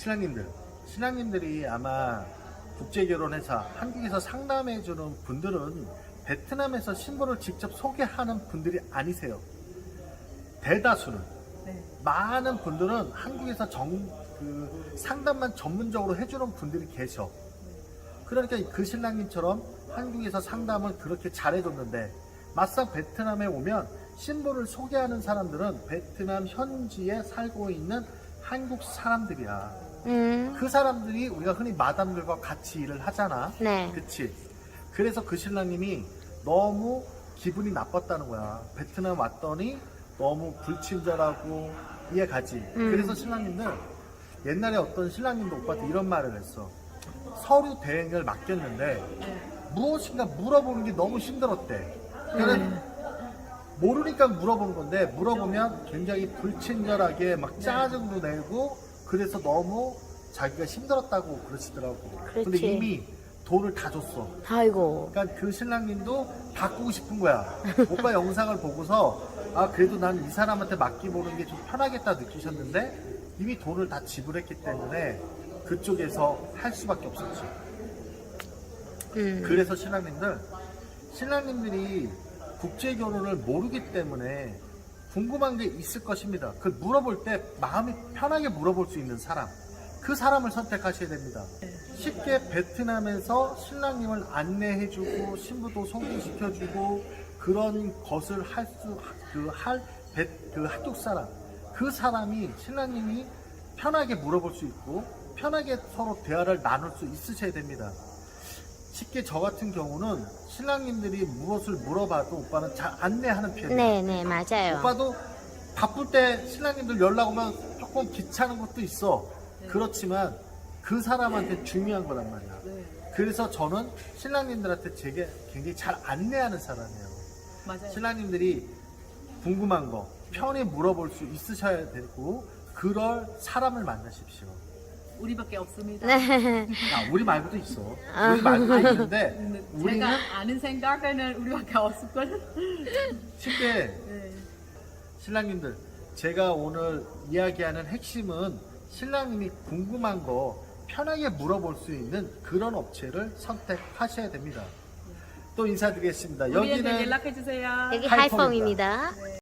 신랑님들, 신랑님들이 아마 국제결혼회사 한국에서 상담해주는 분들은 베트남에서 신부를 직접 소개하는 분들이 아니세요. 대다수는 네. 많은 분들은 한국에서 정, 그 상담만 전문적으로 해주는 분들이 계셔. 그러니까 그 신랑님처럼 한국에서 상담을 그렇게 잘해줬는데 막상 베트남에 오면 신부를 소개하는 사람들은 베트남 현지에 살고 있는 한국 사람들이야. 음. 그 사람들이 우리가 흔히 마담들과 같이 일을 하잖아. 네. 그치? 그래서 그 신랑님이 너무 기분이 나빴다는 거야. 베트남 왔더니 너무 불친절하고 이해 가지. 음. 그래서 신랑님들 옛날에 어떤 신랑님도 오빠한테 이런 말을 했어. 서류 대행을 맡겼는데 네. 무엇인가 물어보는 게 너무 힘들었대. 그래서 모르니까 물어보는 건데 물어보면 굉장히 불친절하게 막 짜증도 내고 그래서 너무 자기가 힘들었다고 그러시더라고. 근데 그렇지. 이미 돈을 다 줬어. 아이고. 그러니까 그 신랑님도 바꾸고 싶은 거야. 오빠 영상을 보고서 아 그래도 난 이 사람한테 맡기보는 게 좀 편하겠다 느끼셨는데 이미 돈을 다 지불했기 때문에 그쪽에서 할 수밖에 없었지. 음. 그래서 신랑님들 신랑님들이 국제 결혼을 모르기 때문에 궁금한 게 있을 것입니다. 그 물어볼 때 마음이 편하게 물어볼 수 있는 사람 그 사람을 선택하셔야 됩니다. 쉽게 베트남에서 신랑님을 안내해주고 신부도 소개시켜주고 그런 것을 할 수 그할 그 한국 사람 그 사람이 신랑님이 편하게 물어볼 수 있고 편하게 서로 대화를 나눌 수 있으셔야 됩니다. 쉽게 저 같은 경우는 신랑님들이 무엇을 물어봐도 오빠는 잘 안내하는 편이에요. 네, 네, 맞아요. 오빠도 바쁠 때 신랑님들 연락 오면 조금 귀찮은 것도 있어. 네. 그렇지만 그 사람한테 중요한 거란 말이야. 네. 그래서 저는 신랑님들한테 되게 굉장히 잘 안내하는 사람이에요. 맞아요. 신랑님들이 궁금한 거 편히 물어볼 수 있으셔야 되고 그럴 사람을 만나십시오. 우리밖에 없습니다. 네. 아, 우리 말고도 있어. 우리 말고도 있는데 근데 우리는 제가 아는 생각에는 우리밖에 없을걸. 쉽게 네. 신랑님들 제가 오늘 이야기하는 핵심은 신랑님이 궁금한 거 편하게 물어볼 수 있는 그런 업체를 선택하셔야 됩니다. 또 인사드리겠습니다. 우리한테 여기는 연락해 주세요. 여기 하이펌입니다. 하이펌입니다. 네.